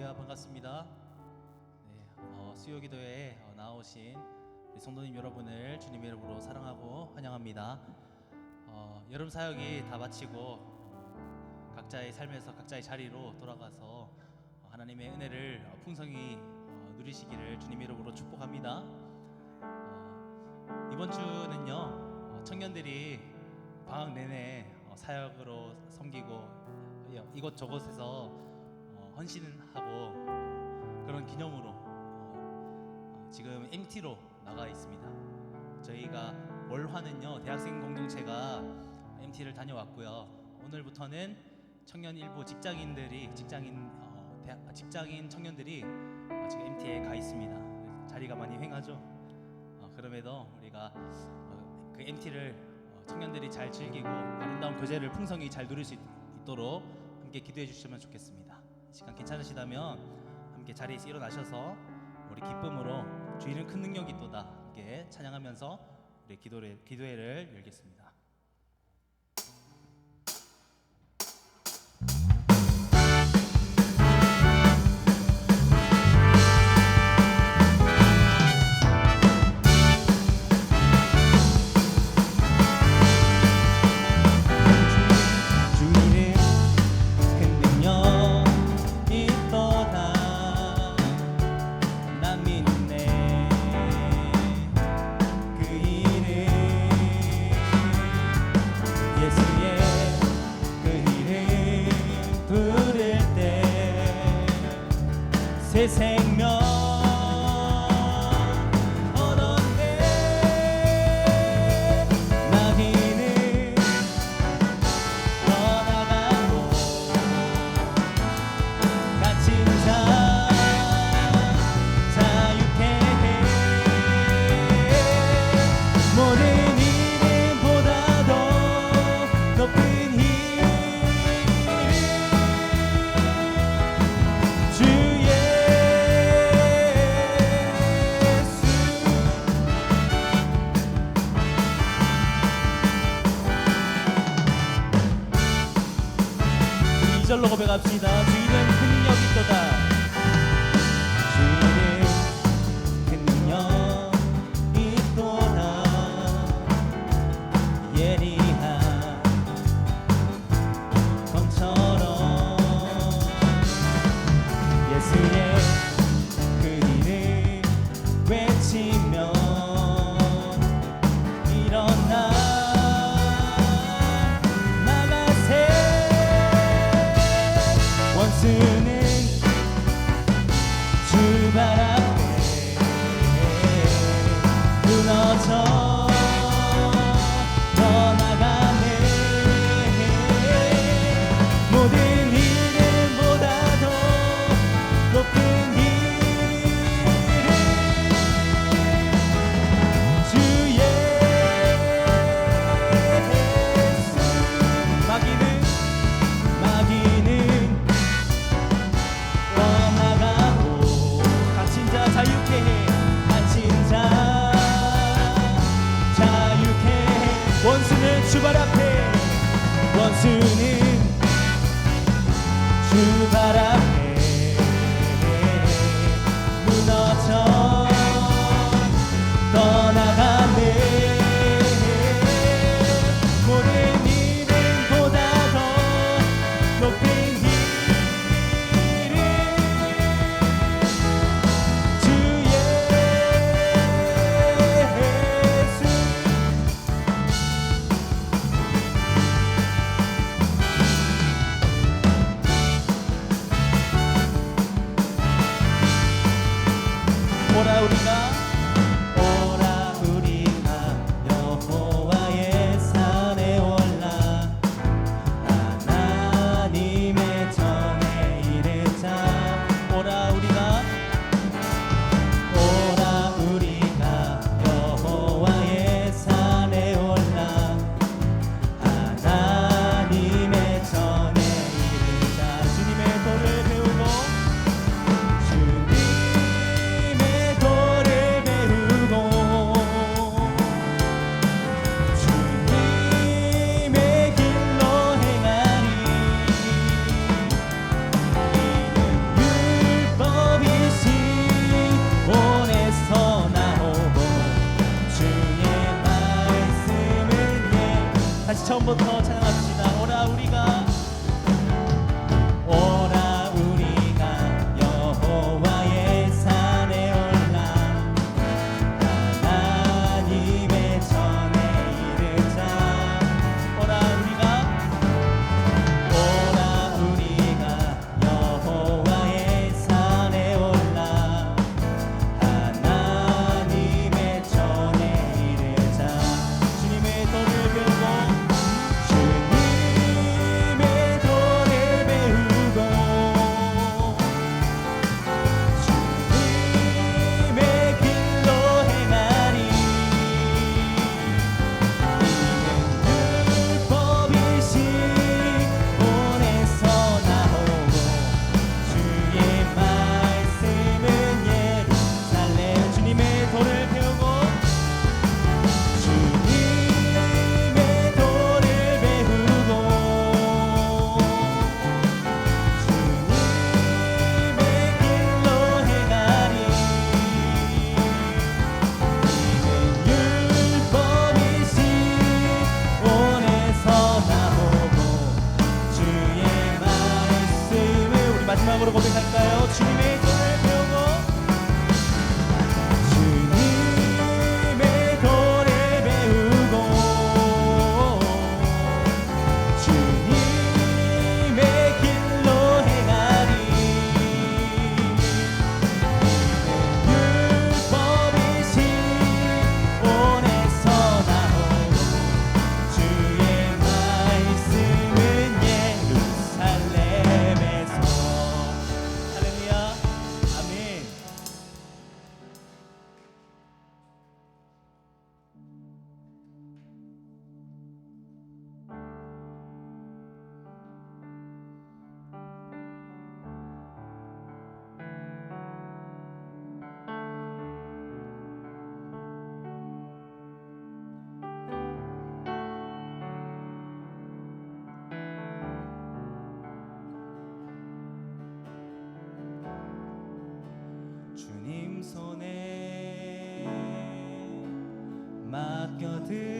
할렐루야 반갑습니다. 네, 어, 수요 기도에 어, 나오신 성도님 여러분을 주님의 이름으로 사랑하고 환영합니다. 어, 여름 사역이 다 마치고 어, 각자의 삶에서 각자의 자리로 돌아가서 어, 하나님의 은혜를 어, 풍성히 어, 누리시기를 주님의 이름으로 축복합니다. 어, 이번 주는요 어, 청년들이 방학 내내 어, 사역으로 섬기고 어, 이곳저곳에서 어, 헌신하고 그런 기념으로 어, 어, 지금 MT로 나가 있습니다. 저희가 월화는요 대학생 공동체가 MT를 다녀왔고요. 오늘부터는 청년 일부 직장인들이 직장인 어, 대학, 아, 직장인 청년들이 어, 지금 MT에 가 있습니다. 자리가 많이 횡하죠. 어, 그럼에도 우리가 어, 그 MT를 어, 청년들이 잘 즐기고 아름다운 교제를 풍성히 잘 누릴 수 있, 있도록 함께 기도해 주시면 좋겠습니다. 시간 괜찮으시다면 함께 자리에서 일어나셔서 우리 기쁨으로 주인은 큰 능력이 있도다 함께 찬양하면서 우리 기도를 기도회를 열겠습니다. 주 out now. Got.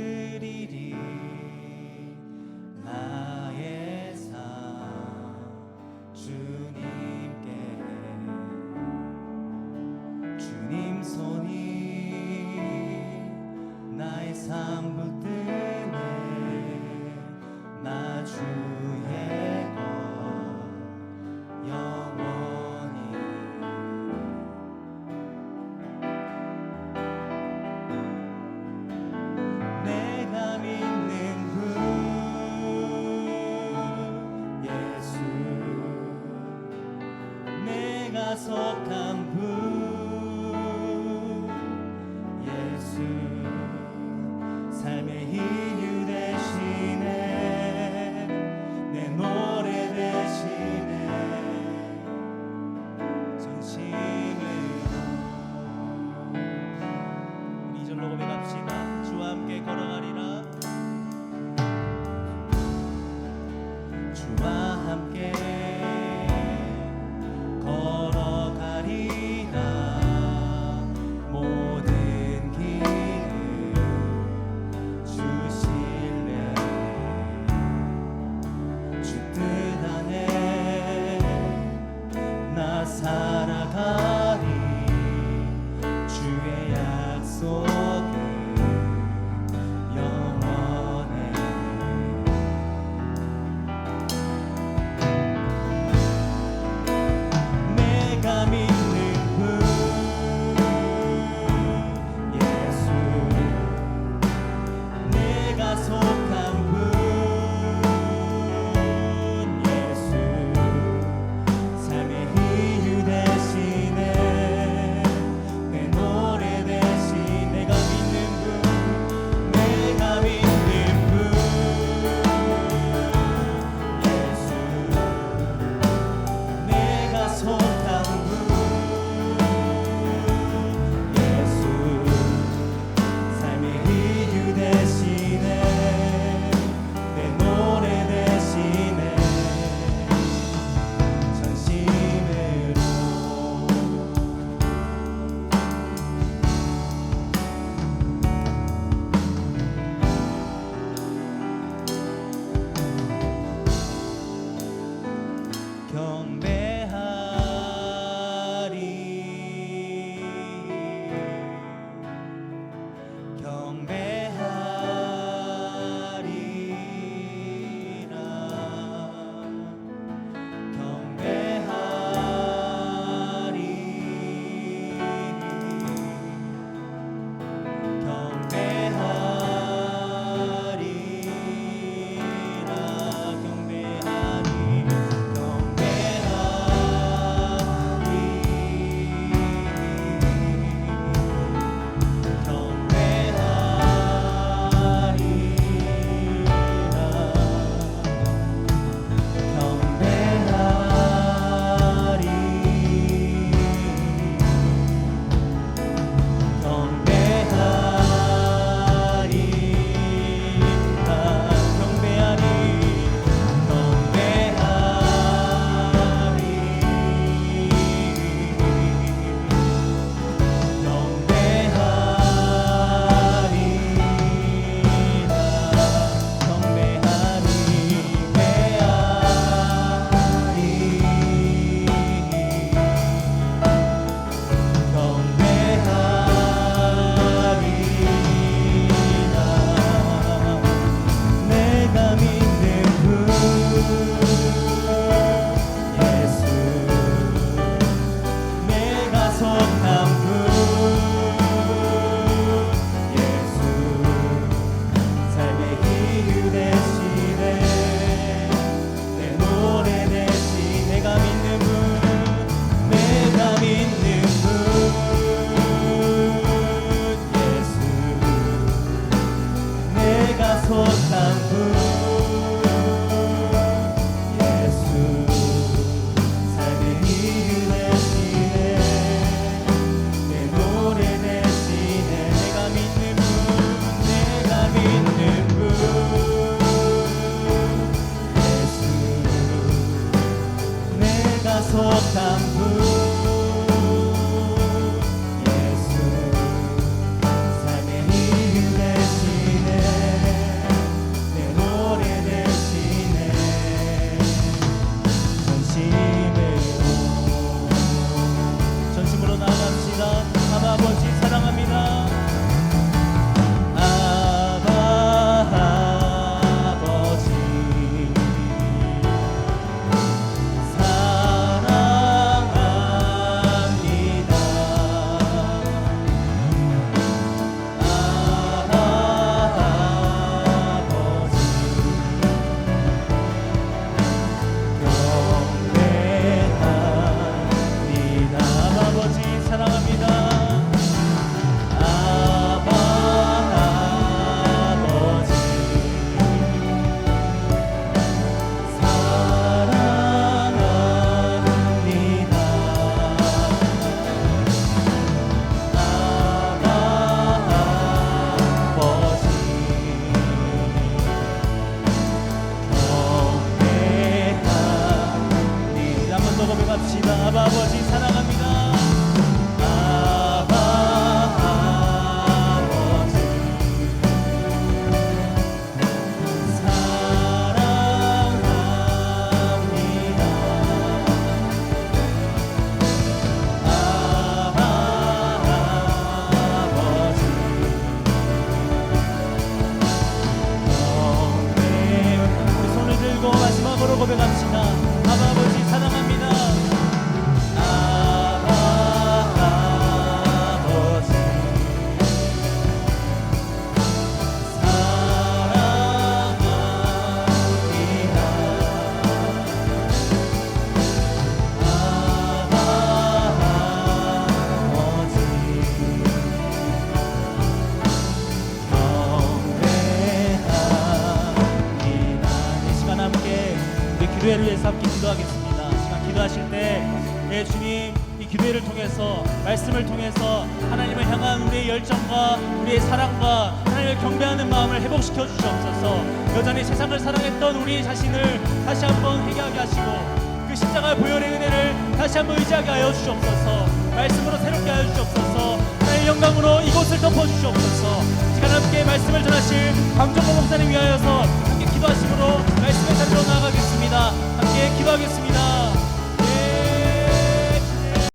통해서 하나님을 향한 우리의 열정과 우리의 사랑과 하나님을 경배하는 마음을 회복시켜 주시옵소서. 여전히 세상을 사랑했던 우리 자신을 다시 한번 회개하게 하시고 그 십자가 보혈의 은혜를 다시 한번 의지하게 하여 주시옵소서. 말씀으로 새롭게 하여 주시옵소서. 하나의 영광으로 이곳을 덮어주시옵소서. 시간 함께 말씀을 전하실 강정호 목사님 위하여서 함께 기도하시므로 말씀의 자리로 나아가겠습니다. 함께 기도하겠습니다.